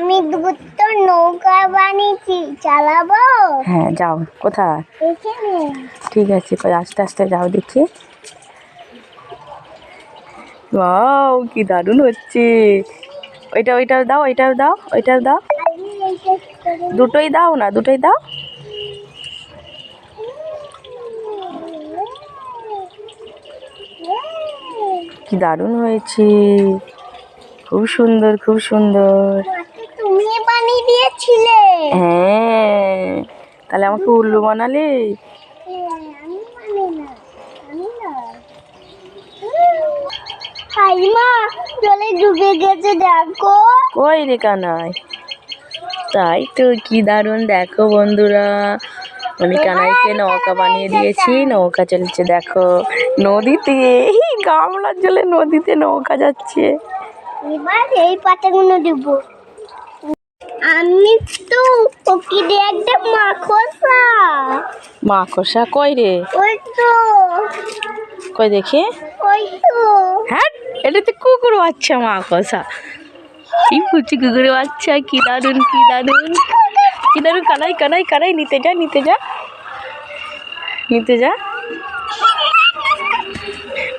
আমি দুটো নৌকা বানিয়েছি চালাবো? হ্যাঁ যাও কোথায়? ঠিক আছে আস্তে আস্তে যাও দেখি। ওয়াও কি দারুণ হচ্ছে। ওইটা ওইটাও দাও ওইটাও দাও ওইটাও দাও। দুটোই দাও না দুটোই দাও। কি দারুণ হয়েছে। খুব সুন্দর খুব সুন্দর। তুমি বানিয়ে দিয়েছিলে। হ্যাঁ তাহলে আমাকে উল্লু বানালে? হাই মা জলে ডুবে গেছে দেখো। কই রে কানাই? তাই তো কি দারুণ দেখো বন্ধুরা। আমি কানাইকে নৌকা বানিয়ে দিয়েছি নৌকা চলছে দেখো। নদীতে এই গামলার জলে নদীতে নৌকা যাচ্ছে। এবার এই পাতাগুলো দেব। আমি তো ওকে একটা মাখসা মাকড়সা কই রে? ওই তো। কই দেখি? ওই তো। হ্যাঁ এটা তো কুকুর বাচ্চা মাকড়সা। কি কুচি কুকুর বাচ্চা কি দারুণ কি দারুণ। কি দারুণ কানাই কানাই কানাই নিতে যা নিতে যা। নিতে যা।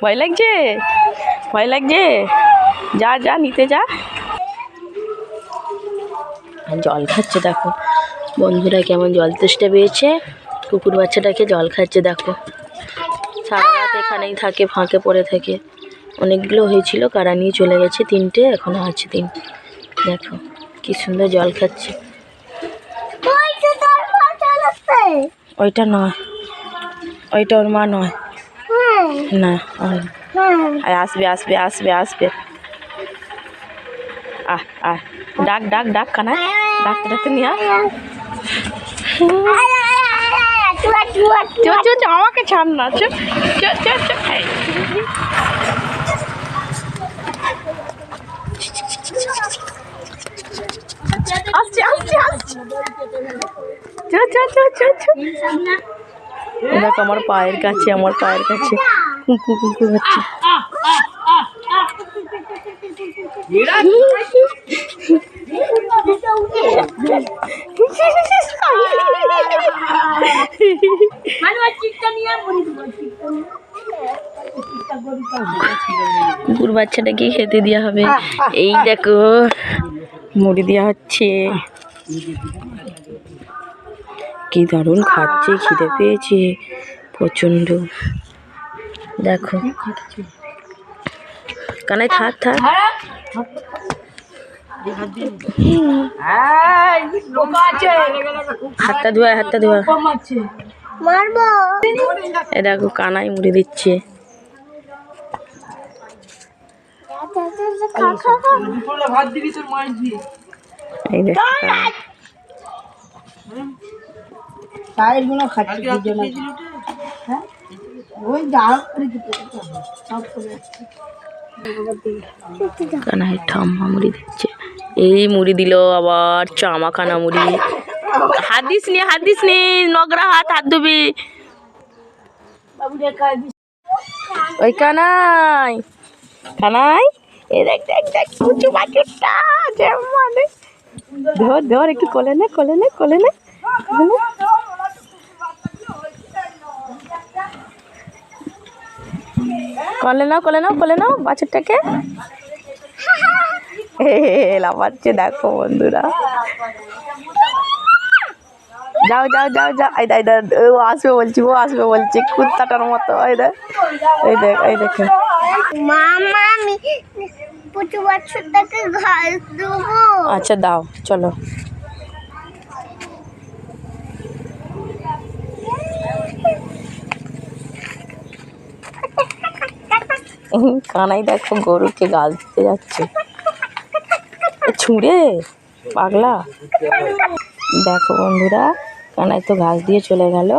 ভয় লাগছে? ভয় লাগছে? যা যা নিতে যা। আর জল খাচ্ছে দেখো। বন্ধুরা কেমন জল তেষ্টা পেয়েছে? কুকুর বাচ্চাটাকে জল খাচ্ছে দেখো। সারা রাত এখানেই থাকে ফাঁকে পড়ে থাকে। অনেকগুলো হয়েছিল কারা নিয়ে চলে গেছে তিনটে এখনও আছে তিন। দেখো কি সুন্দর জল খাচ্ছে। ওইটা নয়। ওইটা ওর মা নয়। হ্যাঁ। না। হ্যাঁ। আসবে আসবে আসবে আসবে। আহ আহ। ডাক ডাক ডাক কানা ডাকতে ডাকতে নিয়ে আমাকে ছাড় না। আসছে আসছে আসছে। দেখো আমার পায়ের কাছে, আমার পায়ের কাছে। কুকু কুকু হচ্ছে। কুকুর বাচ্চাটাকে খেতে দেওয়া হবে। এই দেখো, মুড়ি দেওয়া হচ্ছে। কি দারুণ খাচ্ছে, খিদে পেয়েছে প্রচণ্ড। দেখো। কানাই থাক থাক হাতটা ধোয়া হাতটা ধোয়া। মারবো। এ দেখো কানাই মুড়ি দিচ্ছে। হ্যাঁ ওই সব করে এই মুড়ি দিল আবার চামা কানা মুড়ি। হাত দিস নি, হাত দিস নি নগরা হাত হাত ধুবি। ওই কানাই কানাই, এ দেখ দেখ দেখ, কুচু ধর ধর একটু কোলে নে কোলে নে কোলে নে। কোলে নাও কোলে নাও কোলে নাও বাছুরটাকে। লাফাচ্ছে দেখো বন্ধুরা। যাও যাও যাও যাও এই দেখ এই দেখ, ও আসবে বলছি ও আসবে বলছি কুত্তাটার মতো এই দেখ এই দেখ এই দেখে। মামা আমি পুচু বাচ্চাটাকে ঘাস দেবো। আচ্ছা দাও চলো। কানাই দেখো গরুকে গাল দিতে যাচ্ছে। ছুঁড়ে, পাগলা। দেখো বন্ধুরা, কানাই তো ঘাস দিয়ে চলে গেল।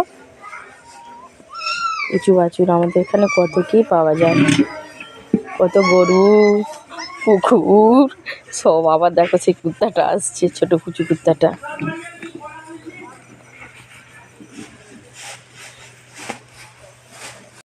উঁচু বাছুর আমাদের এখানে কত কি পাওয়া যায়। কত গরু, পুকুর, সব আবার দেখো সেই কুত্তাটা আসছে, ছোট কুচু কুত্তাটা।